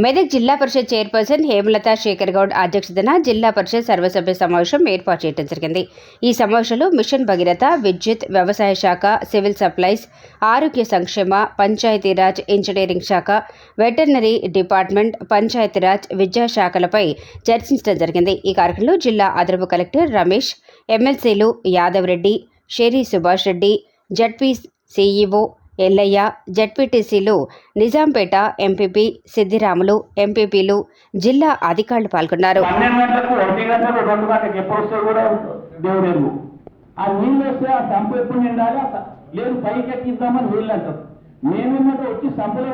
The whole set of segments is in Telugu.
మెదక్ జిల్లా పరిషత్ చైర్పర్సన్ హేమలత శేఖర్ గౌడ్ అధ్యక్షతన జిల్లా పరిషత్ సర్వసభ్య సమావేశం ఏర్పాటు చేయడం జరిగింది. ఈ సమావేశంలో మిషన్ భగీరథ విద్యుత్ వ్యవసాయ శాఖ సివిల్ సప్లైస్ ఆరోగ్య సంక్షేమ పంచాయతీరాజ్ ఇంజనీరింగ్ శాఖ వెటర్నరీ డిపార్ట్మెంట్ పంచాయతీరాజ్ విద్యాశాఖలపై చర్చించడం జరిగింది. ఈ కార్యక్రమంలో జిల్లా అదనపు కలెక్టర్ రమేష్ ఎమ్మెల్సీలు యాదవ్ రెడ్డి షేరీ సుభాష్ రెడ్డి జడ్పీ సీఈఓ ఎల్లయ్య జడ్పీటీసీలు నిజాంపేట ఎంపీపీ సిద్దిరాములు ఎంపీపీలు జిల్లా అధికారులు పాల్గొన్నారు. ఆ నీళ్ళు వస్తే ఆ సంపు ఎప్పుడు నిండాలి? లేదు పైకి ఎక్కిద్దామని అంటారు. మేమేమంటే వచ్చి సంపులు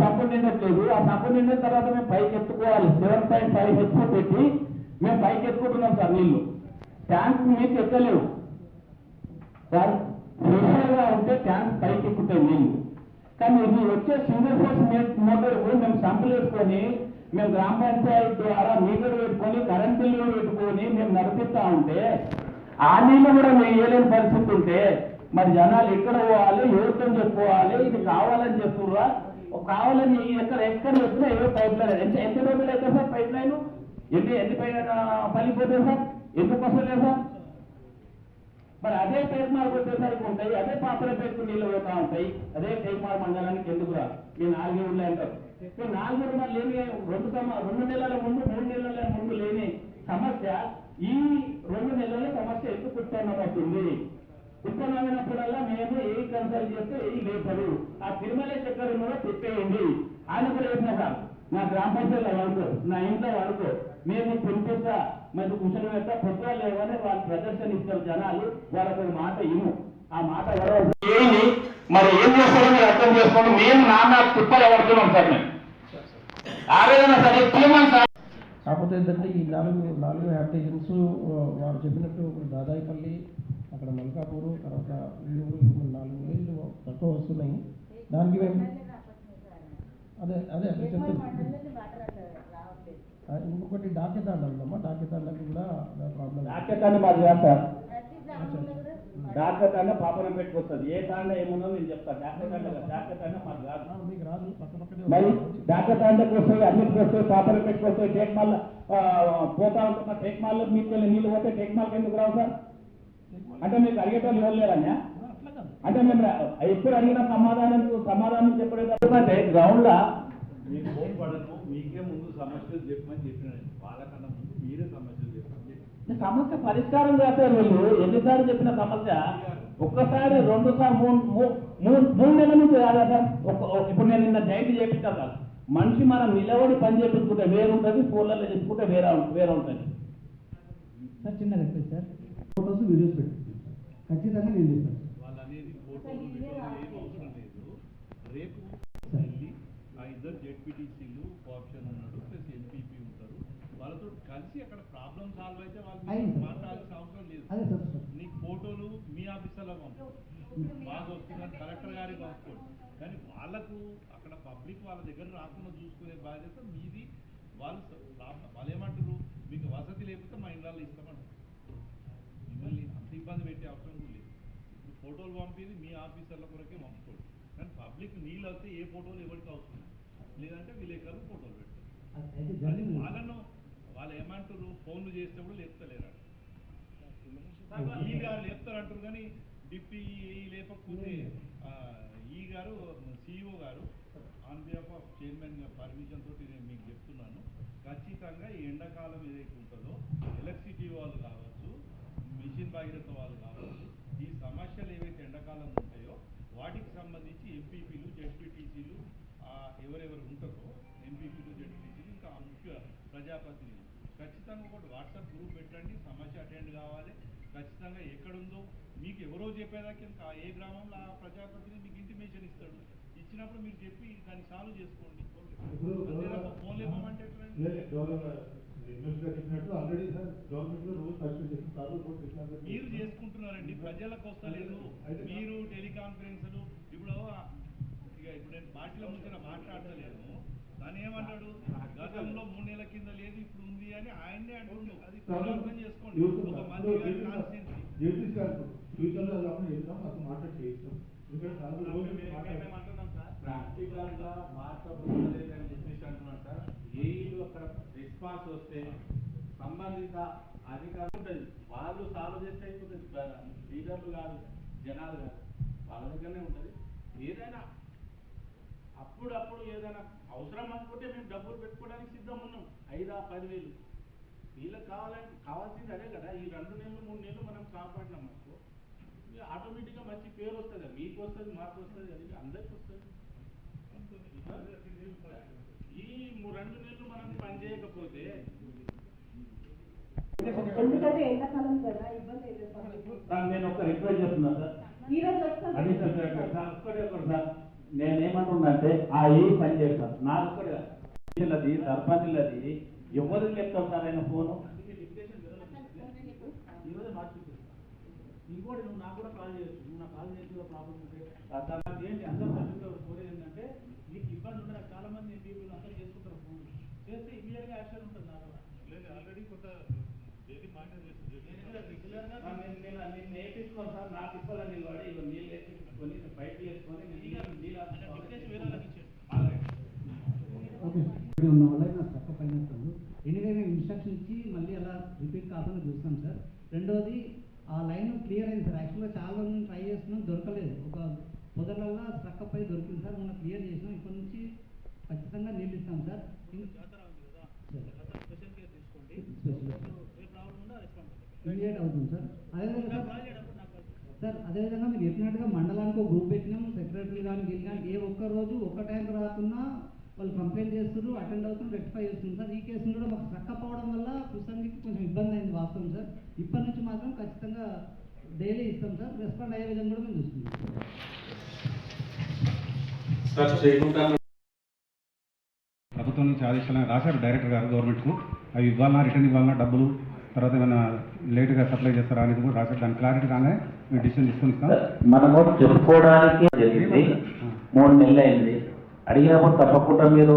సంపు నిండట్లేదు. ఆ సంపు నిండిన తర్వాత మేము పైకి ఎత్తుకోవాలి. సెవెన్ పాయింట్ ఫైవ్ హెచ్ పెట్టి మేము పైకి ఎత్తుకుంటున్నాం సార్ నీళ్ళు. ట్యాంక్ మీకు ఎక్కలేవు. సార్ ట్యాంక్ పైకి ఎక్కుతాయి నీళ్ళు కానీ ఇది వచ్చే సింగిల్ ఫోర్స్ మోటార్ మేము సంపులు వేసుకొని మేము గ్రామ పంచాయతీ ద్వారా మీటర్ పెట్టుకొని కరెంట్ బిల్లు పెట్టుకొని మేము నడిపిస్తా ఉంటే ఆ నీళ్ళు కూడా మేము వేయలేని పరిస్థితి ఉంటే మరి జనాలు ఎక్కడ పోవాలి ఎవరితో చెప్పుకోవాలి ఇది కావాలని చెప్తుర్రా? కావాలని ఎక్కడ ఎక్కడ వచ్చినా ఏదో పైప్ లైన్ ఎంత ఎంత రోజులు అయితే సార్ పైప్ లైన్ ఎన్ని ఎన్ని పైన పలిపోతే సార్? ఎందుకు వస్తలేదు సార్? మరి అదే పేరుమార్ వచ్చేసరికి ఉంటాయి అదే పాత్ర పెట్టుకు నీళ్ళు పోతా ఉంటాయి అదే పేరుమార్ మండలానికి ఎందుకు రా? మీ నాలుగు అంటారు. మీ నాలుగు ఊళ్ళో లేని రెండు సమ రెండు నెలల ముందు మూడు నెలల ముందు లేని సమస్య ఈ రెండు నెలల సమస్య ఎందుకు ఉత్పన్నమవుతుంది ఉత్పన్నమైనప్పుడల్లా మేము ఏ కన్సల్ట్ చేస్తే ఏ లేపరు. ఆ తిరుమల చక్కెర కూడా చెప్పేయండి ఆయన కూడా చెప్పిన సార్ నా గ్రామ పంచాయతీలో వాడుకో నా ఇంట్లో వాడుకో. మేము పిలిపిస్తా మరి కూర్చొని పెట్టా పొద్దుగా లేవని వాళ్ళు ప్రదర్శన ఇస్తారు జనాలు వాళ్ళకి ఒక మాట ఇను ఆ మాట ఎవరో ఏంటి మరి ఏం చేస్తారో మీరు అర్థం చేసుకోండి. మేము నాన్న తిప్పలు పడుతున్నాం సార్ మేము ఆవేదన సరే తీయమని సార్. కాకపోతే ఏంటంటే ఈ నాలుగు నాలుగు హ్యాబిటేషన్స్ వారు చెప్పినట్టు ఇప్పుడు దాదాయిపల్లి అక్కడ మల్కాపూరు తర్వాత ఈ నాలుగు నీళ్ళు తక్కువ వస్తున్నాయి. దానికి మేము అదే అదే ఇంకొకటి డాకెతాండ ఉందమ్మా డాకెతాండకి కూడా ప్రాబ్లం డాక్టర్ మాది సార్. డాక్టర్ తాండ పాపన పెట్టుకొస్తుంది. ఏ తాండ ఏముందో నేను చెప్తాను డాక్టర్ తాండ కాదు. డాక్టర్ తాండ మాది కాదు. మీకు రాదు. మరి ఉంది. డాక్టర్ తాండకు వస్తాయి అన్నిటికి వస్తాయి పాపన పెట్టుకొస్తాయి టేక్ మాల్ పోతా ఉంటున్న టేక్ మాల్ మీకు వెళ్ళి నీళ్ళు పోతే టేక్ మాల్కి ఎందుకు రావు సార్. అంటే మీకు అడిగేటోళ్ళు ఎవరు లేరన్నా అంటే మేము ఎప్పుడు అడిగిన సమాధానం సమాధానం చెప్పలేదు అంటే గ్రౌండ్ మీకు ఫోన్ పడను మీకే ముందు సమస్యలు చెప్పమని చెప్పినాను వాళ్ళకన్నా ముందు మీరే సమస్యలు చెప్పండి. సమస్య పరిష్కారం చేస్తారు వీళ్ళు ఎన్నిసార్లు చెప్పిన సమస్య? ఒక్కసారి రెండు సార్లు మూడు మూడు నెలల నుంచి కాదా సార్ ఇప్పుడు నేను నిన్న జైంట్ చేపించాను సార్ మనిషి మనం నిలబడి పని చేపించుకుంటే వేరు ఉంటుంది ఫోన్లలో చెప్పుకుంటే వేరే వేరే ఉంటుంది. సార్ చిన్న రిక్వెస్ట్ సార్. ఫోటోస్ వీడియోస్ పెట్టండి. ఖచ్చితంగా నేను చేస్తాను. వాళ్ళు అనేది ఫోటోలు వీడియోలు ఏం అవసరం లేదు. రేపు వెళ్ళి ఆ ఇద్దరు జెడ్పీటీసీలు కోఆప్షన్ ఉన్నాడు ప్లస్ ఎంపీపీ ఉంటారు వాళ్ళతో కలిసి అక్కడ ప్రాబ్లం సాల్వ్ అయితే వాళ్ళు. మాట్లాడాల్సిన అవసరం లేదు. నీకు ఫోటోలు మీ ఆఫీసర్లో పంపు. బాగా వస్తుందని కలెక్టర్ గారికి పంపుకోండి కానీ వాళ్ళకు అక్కడ పబ్లిక్ వాళ్ళ దగ్గర రాకుండా చూసుకునే బాధ్యత మీది. వాళ్ళు వాళ్ళు ఏమంటారు మీకు వసతి లేకపోతే మా ఇళ్ళల్లో ఇస్తామంటారు. మిమ్మల్ని అంత ఇబ్బంది పెట్టే అవసరం కూడా లేదు. ఇప్పుడు ఫోటోలు పంపేది మీ ఆఫీసర్ల కొరకే పంపుకోండి కానీ పబ్లిక్ నీళ్ళు వస్తే ఏ ఫోటోలు ఎవరికి అవసరం లేదు. లేదంటే విలేకరులు ఫోటోలు పెడతారు. వాళ్ళను వాళ్ళు ఏమంటారు ఫోన్లు చేస్తే కూడా లేపుతలేరు ఈ గారు లేపుతారు అంటారు కానీ డిప్టీ ఈ లేపకపోతే ఈ గారు సిఇఓ గారు on behalf of chairman permission తోటి నేను మీకు చెప్తున్నాను. ఖచ్చితంగా ఈ ఎండాకాలం ఏదైతే ఉంటుందో ఎలక్ట్రిసిటీ వాళ్ళు కావచ్చు మిషన్ భగీరథ వాళ్ళు కావచ్చు ఈ సమస్యలు ఏవైతే ఎండాకాలం ఉంటాయో వాటికి సంబంధించి ఎంపీపీలు జెడ్పీటీసీలు ఎవరెవరు ఉంటారో ఎంపీపీలు జెడ్పీటీసీలు ఇంకా ముఖ్య ప్రజాప్రతినిధులు. ఖచ్చితంగా ఒకటి వాట్సాప్ గ్రూప్ పెట్టండి సమస్య అటెండ్ కావాలి. ఖచ్చితంగా ఎక్కడుందో మీకు ఎవరో చెప్పేదాకా ఏ గ్రామంలో ఆ ప్రజాప్రతినిధి మీకు ఇంటిమేషన్ ఇస్తాడు. ఇచ్చినప్పుడు మీరు చెప్పి దాన్ని సాల్వ్ చేసుకోండి. ఫోన్ చెప్పినారు మీరు చేసుకుంటున్నారండి ప్రజలకు వస్తలేదు. మీరు టెలికాన్ఫరెన్స్లు ఇప్పుడు ఇప్పుడు నేను పార్టీల ముందు మాట్లాడతలేను. దాని ఏమన్నాడు? గతంలో మూడు నెలల కింద లేదు ఇప్పుడు ఉంది అని ఆయన్నే అంటుండు. అది అర్థం చేసుకోండి. ఒక మంత్రి గారి కాన్స్టిట్యున్సీ జేపీ సార్ ఫ్యూచర్లో అప్పుడు చేస్తాం అసలు మాట్లాడి చేస్తాం ఎందుకంటే సార్ రోజు మాట్లాడుతున్నాం అంటున్నాం సార్. మార్చబోలేదు రెస్పాన్స్ వస్తే సంబంధిత అధికారులు ఉంటుంది వాళ్ళు సాల్వ్ చేస్తే అయిపోతుంది. లీడర్లు కాదు జనాలు కాదు. వాళ్ళ దగ్గరనే ఉంటుంది. ఏదైనా అప్పుడప్పుడు ఏదైనా అవసరం అనుకుంటే మేము డబ్బులు పెట్టుకోవడానికి సిద్ధం ఉన్నాం. ఐదా పదివేలు. వీళ్ళకి కావాలంటే కావాల్సింది అదే కదా. ఈ రెండు నెలలు మూడు నెలలు మనం కాపాడినాం అనుకో ఆటోమేటిక్గా మంచి పేరు వస్తుంది. మీకు వస్తుంది మాకు వస్తుంది అది అందరికి వస్తుంది. ఈ ము- రెండు నెలలు మనం పని చేయకపోతే ఎందుకంటే ఎండాకాలం కదా ఇబ్బంది నేను ఒక రిక్వెస్ట్ చేస్తున్నా సార్. ఈ రోజు ఒక్కటే ఒకటి సార్. నేనేమంటున్నానంటే ఆ ఏ పని చేస్తాను. నాకు. అది సర్పంచులది ఎవరు చెప్తారు సార్ ఆయన ఫోను? ఇంకోటి నువ్వు నాకు కూడా కాల్ చేయొచ్చు. నువ్వు నాకు కాల్ చేసి కూడా ప్రాబ్లం ఉంటే సార్, నాకు ఏంటి? అందరూ కోరేది ఏంటంటే నీకు ఇబ్బంది ఉంటే నాకు చాలా మంది ఎంపీలు అందరూ చేసుకుంటారు ఫోన్. చేస్తే ఇమీడియట్గా యాక్షన్ ఉంటుంది నాకు లేదు ఆల్రెడీ కొంత డైలీ మానిటర్ చేస్తుంది. రెగ్యులర్గా నేను నేను నేను నేర్పించుకోను సార్. నాకు ఇవ్వాలని నిలబడి వేసుకొని బయట సార్ ఉన్న వల్ల నాకు తక్కువ పని చేస్తాను. ఎనీవే మేము ఇన్స్ట్రక్షన్ ఇచ్చి మళ్ళీ అలా రిపీట్ కాకుండా చూస్తాం సార్. రెండోది ఆ లైన్ క్లియర్ అయింది సార్. యాక్చువల్గా చాలా రోజులు ట్రై చేస్తున్నాం దొరకలేదు. ఒక పొదలల్లో స్ట్రక్ అయి దొరికింది సార్. మనం క్లియర్ చేసినాం. ఇప్పటి నుంచి ఖచ్చితంగా నీళ్ళు ఇస్తాం సార్ ఇమీడియట్ అవుతుంది సార్. అదేవిధంగా సార్ అదేవిధంగా మీరు చెప్పినట్టుగా మండలానికి ఒక గ్రూప్ పెట్టినాం సెక్రటరీ కానీ వీళ్ళు కానీ ఏ ఒక్క రోజు ఒక్క టైం రాకున్నా వాళ్ళు కంప్లైంట్ చేస్తున్నారు అటెండ్ అవుతున్నారు రెక్టిఫై చేస్తున్నారు. సార్ ఈ కేసును కూడా మాకు స్ట్రక్ అవ్వడం వల్ల కుసంగికి కొంచెం ఇబ్బంది అయింది వాస్తవం సార్. ఇప్పటి నుంచి మాత్రం ఖచ్చితంగా డైలీ ఇస్తాం సార్. రెస్పాండ్ అయ్యే విధంగా కూడా మేము చూసుకుంటాం ప్రభుత్వం నుంచి ఆదేశాలను రాశారు డైరెక్టర్ గారు గవర్నమెంట్కు అవి ఇవ్వాలన్నా రిటర్న్ ఇవ్వాలన్నా డబ్బులు తర్వాత ఏమైనా లేట్గా సప్లై చేస్తారా అనేది కూడా రాశారు దాని క్లారిటీ రాగానే మేము డిసిషన్ ఇస్తాం మనము చెప్పుకోవడానికి జరిగింది మూడు నెలలు అయింది అడిగినప్పుడు తప్పకుండా మీరు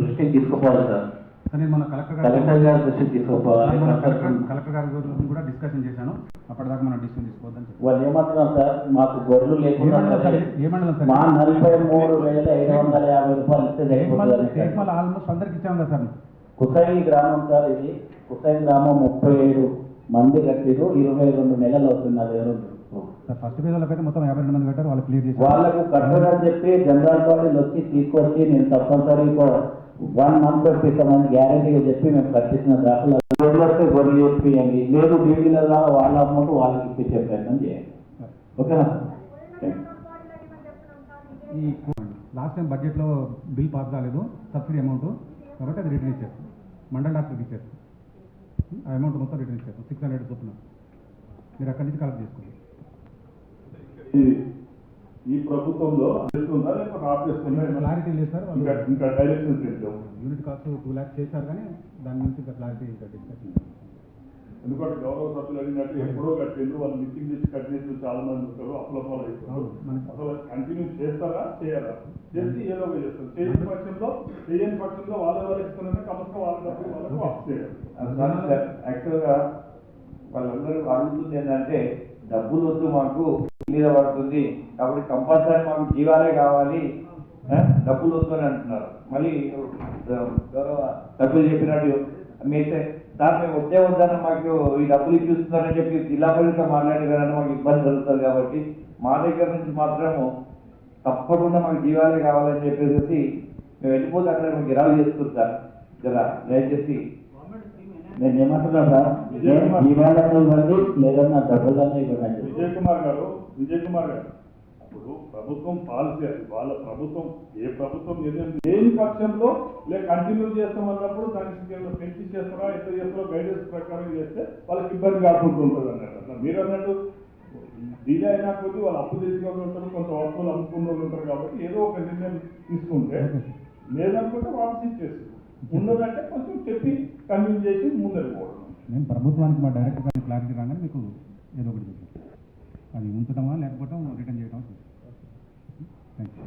దృష్టికి తీసుకుపోవాలి సార్ కానీ మన కలెక్టర్ కలెక్టర్ గారు గారి దృష్టికి తీసుకుపోవాలి మన కలెక్టర్ కలెక్టర్ గారి గురించి కూడా డిస్కషన్ చేశాను అప్పటిదాకా మనం డిసిషన్ తీసుకోవద్దని చెప్పారు వాళ్ళు ఏమంటున్నారు సార్ మాకు గొర్రెలు లేకుండా? మా నలభై మూడు వేల ఐదు వందల యాభై రూపాయలు ఇస్తే ఆల్మోస్ట్ అందరికి ఇచ్చాం కదా సార్ కుసైలి గ్రామం సార్ ఇది. కుసైలి గ్రామం ముప్పై ఏడు మంది కట్టిరు ఇరవై రెండు నెలలు అవుతుంది అది ఎవరు సార్ ఫస్ట్ పేజ్ వాళ్ళకైతే మొత్తం యాభై రెండు మంది కట్టారు. వాళ్ళు క్లియర్ చేశారు. వాళ్ళకు కట్టడని చెప్పి జనరల్ బాడీలు వచ్చి తీసుకొచ్చి నేను తప్పనిసరిగా వన్ మంత్ పెట్టిస్తామని గ్యారంటీగా చెప్పి మేము కట్టించిన దాఖలు. గొర్రెలు వస్తే చెప్పియండి లేదు వాళ్ళ అమౌంట్ వాళ్ళకి ఇప్పించే ప్రయత్నం చేయండి. ఓకేనా? ఈ లాస్ట్ టైం బడ్జెట్లో బిల్ పాస్ కాలేదు. Subsidy amount. కాబట్టి అది రిటర్న్ ఇచ్చేస్తాం. మండల డాక్టర్కి ఇచ్చేస్తాం. ఆ అమౌంట్ మొత్తం రిటర్న్ ఇచ్చేస్తాం. సిక్స్ హండ్రెడ్ చొప్పున మీరు అక్కడి నుంచి కలెక్ట్ చేసుకోండి. ఈ- ప్రభుత్వంలో? క్లారిటీ లేదు సార్ ఇంకా యూనిట్ కాస్ట్ టూ ల్యాక్స్ చేశారు కానీ దాని నుంచి ఇంకా క్లారిటీ ఇంకా డిస్కషన్ ఎందుకంటే గౌరవ సభ్యులు అడిగినట్టు ఎప్పుడో కట్టిండ్రు వాళ్ళు మిస్సింగ్ చేసి కట్ చేసి చాలా మంది ఉంటారు అవును, మనకి- అసలు కంటిన్యూ చేస్తారా చేయాలా చేసి ఏదో ఒకటి చేస్తారు. చేయని పక్షంలో చేయని పక్షంలో వాళ్ళ వాళ్ళకి ఇస్తారని కమర్షియల్ వాళ్ళ డబ్బులు వాళ్ళకి వాపస్ చేయాలి. యాక్చువల్గా వాళ్ళందరూ అడుగుతుంది ఏంటంటే డబ్బులు వద్దు మాకు మీద పడుతుంది కాబట్టి కంపల్సరీ మాకు జీవాలే కావాలి డబ్బులు వద్దు అని అంటున్నారు. మళ్ళీ గౌరవ సభ్యులు చెప్పినట్టు మీసే సార్ మేము వద్దే వద్దన్న మాకు ఈ డబ్బులు ఇప్పిస్తున్నారని చెప్పి జిల్లా పరిషత్ మాట్లాడారని మాకు ఇబ్బంది జరుగుతుంది కాబట్టి మా దగ్గర నుంచి మాత్రము తప్పకుండా మాకు జీవాలే కావాలని చెప్పేసి మేము వెళ్ళిపోతే అక్కడ మేము గిరాలు చేసుకుంటాం జరా దయచేసి. నేను ఏమంటున్నా సార్? ఇవ్వండి లేదన్నా డబ్బులన్నా ఇవ్వండి. విజయ్ కుమార్ గారు విజయ్ కుమార్ గారు. అప్పుడు ప్రభుత్వం పాలసీ అది. వాళ్ళ ప్రభుత్వం ఏ ప్రభుత్వం నిర్ణయం లేని పక్షంలో లేక కంటిన్యూ చేస్తాం అన్నప్పుడు దానికి పెంచి చేస్తారా ఎంత చేస్తారో గైడెన్స్ ప్రకారం చేస్తే వాళ్ళకి ఇబ్బంది కాకుండా ఉంటుంది అన్నట్టు. మీరు అన్నట్టు డీలే అయినా కొద్ది వాళ్ళు అప్పు చేసిన ఉంటారు కొంత వస్తువులు అమ్ముకున్న వాళ్ళు ఉంటారు కాబట్టి ఏదో ఒక నిర్ణయం తీసుకుంటే లేదనుకుంటే వాపస్ ఇచ్చేస్తారు ఉన్నదంటే కొంచెం చెప్పి కన్విన్స్ చేసి ముందరికి పోవడం. నేను ప్రభుత్వానికి మా డైరెక్టర్ గారికి క్లారిటీ రాగానే మీకు ఏదో ఒకటి అది ఉంచడమా లేకపోతే రిటర్న్ చేయడం థ్యాంక్ యూ